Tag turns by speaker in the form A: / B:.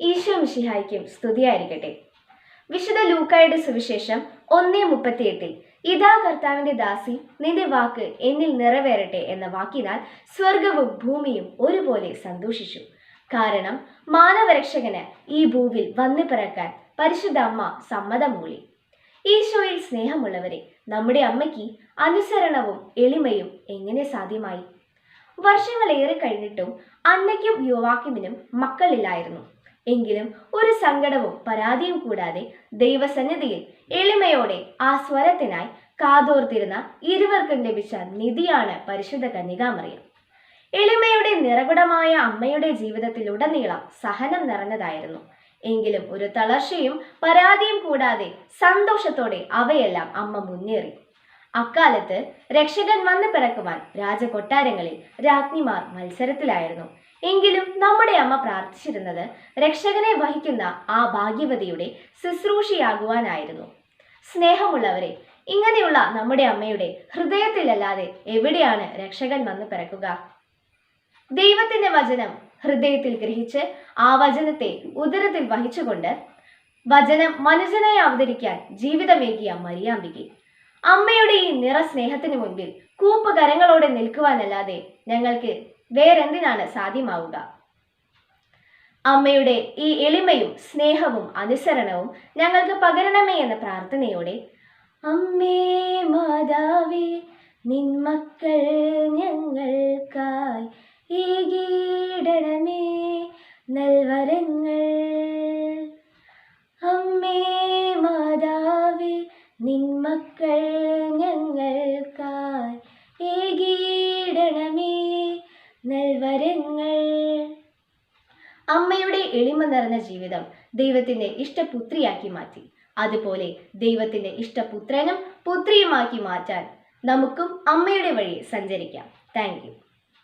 A: ഈശോ മിഷിഹായിക്കും സ്തുതിയായിരിക്കട്ടെ. വിശുദ്ധ ലൂക്കായുടെ സുവിശേഷം ഒന്നേ മുപ്പത്തിയെട്ടിൽ ഇതാ കർത്താവിന്റെ ദാസി നിന്റെ വാക്ക് എന്നിൽ നിറവേറട്ടെ എന്ന വാക്കിനാൽ സ്വർഗവും ഭൂമിയും ഒരുപോലെ സന്തോഷിച്ചു. കാരണം മാനവരക്ഷകന് ഈ ഭൂവിൽ വന്നു പിറക്കാൻ പരിശുദ്ധ അമ്മ സമ്മതം മൂളി. ഈശോയിൽ സ്നേഹമുള്ളവരെ നമ്മുടെ അമ്മയ്ക്ക് അനുസരണവും എളിമയും എങ്ങനെ സാധ്യമായി? വർഷങ്ങളേറെ കഴിഞ്ഞിട്ടും അന്നയ്ക്കും യുവാക്കിമിനും മക്കളില്ലായിരുന്നു. എങ്കിലും ഒരു സങ്കടവും പരാതിയും കൂടാതെ ദൈവസന്നിധിയിൽ എളിമയോടെ ആ സ്വരത്തിനായി കാതോർത്തിരുന്ന ഇരുവർക്കും ലഭിച്ച നിധിയാണ് പരിശുദ്ധ കന്യകാമറിയം. എളിമയുടെ നിറകുടമായ അമ്മയുടെ ജീവിതത്തിലുടനീളം സഹനം നിറഞ്ഞതായിരുന്നു. എങ്കിലും ഒരു തളർച്ചയും പരാതിയും കൂടാതെ സന്തോഷത്തോടെ അവയെല്ലാം അമ്മ മുന്നേറി. അക്കാലത്ത് രക്ഷകൻ വന്നു പിറക്കുവാൻ രാജകൊട്ടാരങ്ങളിൽ രാജ്ഞിമാർ മത്സരത്തിലായിരുന്നു. എങ്കിലും നമ്മുടെ അമ്മ പ്രാർത്ഥിച്ചിരുന്നത് രക്ഷകനെ വഹിക്കുന്ന ആ ഭാഗ്യവതിയുടെ ശുശ്രൂഷയാകുവാനായിരുന്നു. സ്നേഹമുള്ളവരെ ഇങ്ങനെയുള്ള നമ്മുടെ അമ്മയുടെ ഹൃദയത്തിലല്ലാതെ എവിടെയാണ് രക്ഷകൻ വന്നു പിറക്കുക? ദൈവത്തിന്റെ വചനം ഹൃദയത്തിൽ ഗ്രഹിച്ച് ആ വചനത്തെ ഉദരത്തിൽ വഹിച്ചുകൊണ്ട് വചനം മനുജനായി അവതരിക്കാൻ ജീവിതമേകിയ മരിയാമ്പികെ അമ്മയുടെ ഈ നിറസ്നേഹത്തിന് മുൻപിൽ കൂപ്പുകരങ്ങളോടെ നിൽക്കുവാനല്ലാതെ ഞങ്ങൾക്ക് വേറെന്തിനാണ് സാധ്യമാവുക? അമ്മയുടെ ഈ എളിമയും സ്നേഹവും അനുസരണവും ഞങ്ങൾക്ക് പകരണമേ എന്ന പ്രാർത്ഥനയോടെ അമ്മേ മാതാവേ നിൻമക്കൾ ഞങ്ങൾക്കായി നിൻമക്കൾ ഞങ്ങൾക്കായി ഏകീടണമേ. നൽവരങ്ങൾ. അമ്മയുടെ എളിമ നിറഞ്ഞ ജീവിതം ദൈവത്തിന്റെ ഇഷ്ടപുത്രിയാക്കി മാറ്റി. അതുപോലെ ദൈവത്തിന്റെ ഇഷ്ടപുത്രനും പുത്രിയുമാക്കി മാറ്റാൻ നമുക്കും അമ്മയുടെ വഴി സഞ്ചരിക്കാം. താങ്ക്